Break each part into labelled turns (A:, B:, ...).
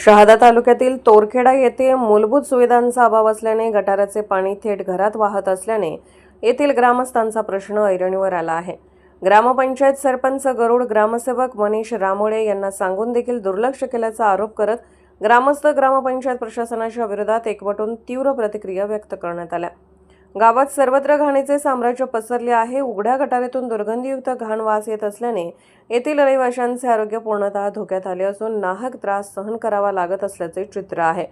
A: शहादा तालुक्यातील तोरखेडा येथे मूलभूत सुविधांचा अभाव असल्याने गटाराचे पाणी थेट घरात वाहत असल्याने येथील ग्रामस्थांचा प्रश्न ऐरणीवर आला आहे. ग्रामपंचायत सरपंच गरुड ग्रामसेवक मनीष रामोळे यांना सांगून देखील दुर्लक्ष केल्याचा आरोप करत ग्रामस्थ ग्रामपंचायत प्रशासनाच्या विरोधात एकवटून तीव्र प्रतिक्रिया व्यक्त करण्यात आल्या. गावात सर्वत्र घाणीचे साम्राज्य पसरले आहे. उघड्या गटारीतून दुर्गंधीयुक्त घाण वास येत असल्याने येथील रहिवाशांचे आरोग्य पूर्णतः धोक्यात आले असून नाहक त्रास सहन करावा लागत असल्याचे चित्र आहे.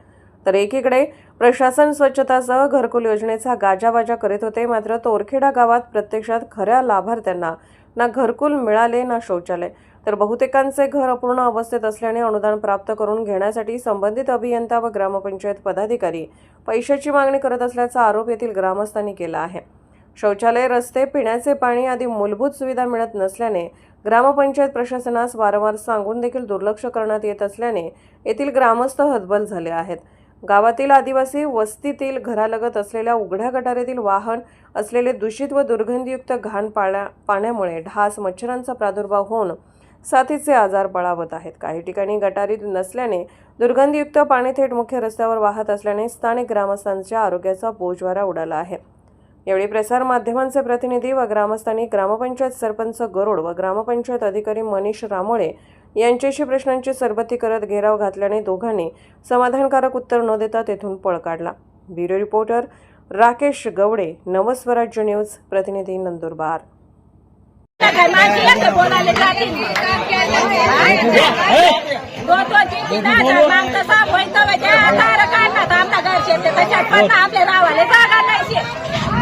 A: तर एकीकडे प्रशासन स्वच्छतासह घरकुल योजनेचा गाजावाजा करीत होते. मात्र तोरखेडा गावात प्रत्यक्षात खऱ्या लाभार्थ्यांना ना घरकुल मिळाले ना शौचालय. तर बहुतेकांचे घर अपूर्ण अवस्थेत असल्याने अनुदान प्राप्त करून घेण्यासाठी संबंधित अभियंता व ग्रामपंचायत पदाधिकारी पैशाची मागणी करत असल्याचा आरोप येथील ग्रामस्थांनी केला आहे. शौचालय रस्ते पिण्याचे पाणी आदी मूलभूत सुविधा मिळत नसल्याने ग्रामपंचायत प्रशासनास वारंवार सांगून देखील दुर्लक्ष करण्यात येत असल्याने येथील ग्रामस्थ हतबल झाले आहेत. गावातील आदिवासी वस्तीतील घरालगत असलेल्या उघड्या गटारीतील वाहन असलेले दूषित व दुर्गंधीयुक्त घाण पाण्या पाण्यामुळे ढास मच्छरांचा प्रादुर्भाव होऊन साथीचे आजार बळावत आहेत. काही ठिकाणी गटारीत नसल्याने दुर्गंधीयुक्त पाणी थेट मुख्य रस्त्यावर वाहत असल्याने स्थानिक ग्रामस्थांच्या आरोग्याचा बोजवारा उडाला आहे. यावेळी प्रसार माध्यमांचे प्रतिनिधी व ग्रामस्थांनी ग्रामपंचायत सरपंच गरुड व ग्रामपंचायत अधिकारी मनीष रामोळे यांच्याशी प्रश्नांची सरबत्ती करत घेराव घातल्याने दोघांनी समाधानकारक उत्तर न देता तेथून पळ काढला. Bureau reporter Rakesh Gawade Navswarajya news प्रतिनिधी नंदुरबार.
B: बोलायला जातील आमच्या घरचे त्याच्यात पण आपल्या गावाला जागा नाही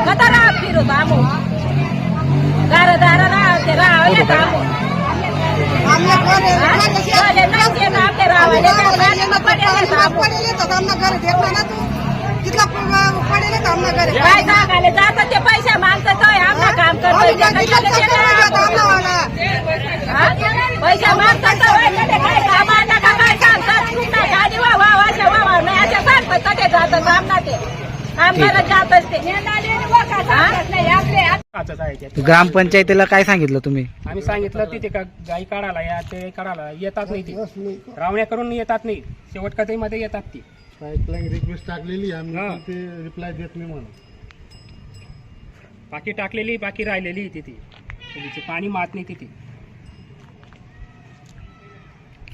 B: कथा राह फिरतो आमो गार दार राह ते राहले आमो नाही आपले रावाले काय जागाले जातात ते पैसे मागतात आमचं काम करतो.
C: ग्रामपंचायतीला काय सांगितलं तुम्ही?
D: आम्ही सांगितलं तिथे का गाई काढायला या ते काढायला. येतात नाही ती. रावण्या करून येतात नाही. शेवट कथेमध्ये येतात ती.
E: पाईपलाईन रिक्वेस्ट टाकलेली आम्ही रिप्लाय देत नाही म्हणून.
D: बाकी टाकलेली बाकी राहिलेली तिथे. तिथे पाणी मात नाही तिथे.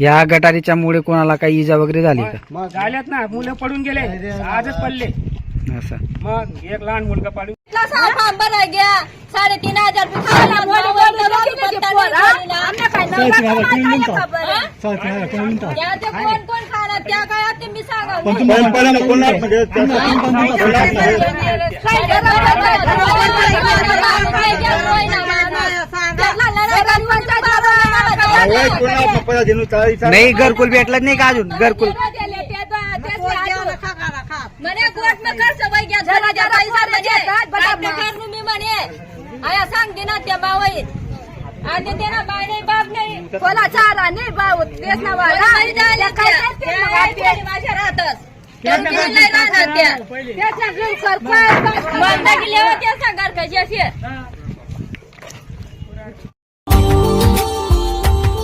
C: या गटारीच्या मुळे कोणाला काही इजा वगैरे झाली का?
D: मग झाल्यात ना मुलं पडून गेले आजच पडले.
C: असं.
D: मग एक लहान मुलगा पाडून
B: फॉर्म भराय घ्या. साडेतीन हजार त्या ते मी सांगा
C: नाही घरकुल भेटलं नाही का अजून? घरकुल.
B: म्हणे कोर्ट में कर सवय घ्या. जरा जरा पैसा म्हणजे आपल्या घरनु मी म्हणे? आया सांगते ना त्या बावई आणि ते ना बाय नाही बाप नाही. कोणा चारा नाही बाव तेच ना माझ्या राहतच. त्याच्या घरी सरपंच बंद गेल्यावर त्या सांगार कशी अशी